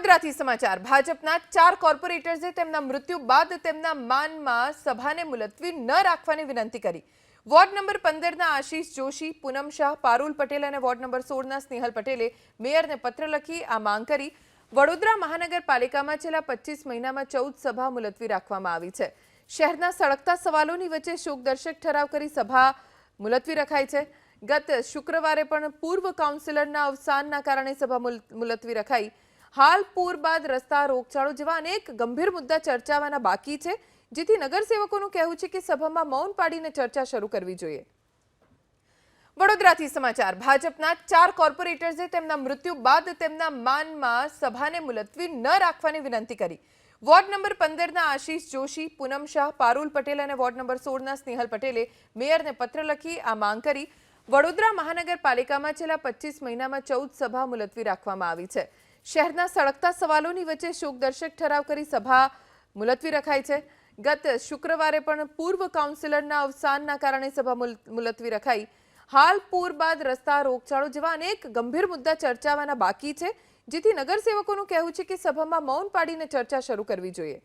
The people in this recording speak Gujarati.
વડોદરાથી સમાચાર. ભાજપના ચાર કોર્પોરેટર્સે તેમના મૃત્યુ બાદ તેમના માનમાં સભાને મુલતવી ન રાખવાની વિનંતી કરી. વોર્ડ નંબર પંદરના આશીષ જોશી, પૂનમ શાહ, પારુલ પટેલ અને વોર્ડ નંબર સોળના સ્નેહલ પટેલે મેયરને પત્ર લખી આ માંગ કરી. વડોદરા મહાનગરપાલિકામાં છેલ્લા પચીસ મહિનામાં ચૌદ સભા મુલતવી રાખવામાં આવી છે. શહેરના સળગતા સવાલોની વચ્ચે શોકદર્શક ઠરાવ કરી સભા મુલતવી રખાઈ છે. ગત શુક્રવારે પણ પૂર્વ કાઉન્સિલરના અવસાનના કારણે સભા મુલ- મુલતવી રખાઈ. હાલ પૂર બાદ રસ્તા રોગચાળો જેવા અનેક ગંભીર મુદ્દા ચર્ચાવાના બાકી છે, જેથી નગરસેવકોનું કહેવું છે કે સભામાં મૌન પાડીને ચર્ચા શરૂ કરવી જોઈએ. વડોદરાથી સમાચાર. ભાજપના ચાર કોર્પોરેટર્સે તેમના મૃત્યુ બાદ તેમના માનમાં સભાને મુલતવી ન રાખવાની વિનંતી કરી. વોર્ડ નંબર પંદરના આશીષ જોશી, પૂનમ શાહ, પારુલ પટેલ અને વોર્ડ નંબર સોળના સ્નેહલ પટેલે મેયરને પત્ર લખી આ માંગ કરી. વડોદરા મહાનગરપાલિકામાં છેલ્લા પચીસ મહિનામાં ચૌદ સભા મુલતવી રાખવામાં આવી છે. શહેરના સળગતા સવાલોની વચ્ચે શોકદર્શક ઠરાવ કરી સભા મુલતવી રખાઈ છે. ગત શુક્રવારે પણ પૂર્વ કાઉન્સિલરના અવસાનના કારણે સભા મુલ- મુલતવી રખાઈ. હાલ પૂર બાદ રસ્તા રોગચાળો જેવા અનેક ગંભીર મુદ્દા ચર્ચાવાના બાકી છે, જેથી નગરસેવકોનું કહેવું છે કે સભામાં મૌન પાડીને ચર્ચા શરૂ કરવી જોઈએ.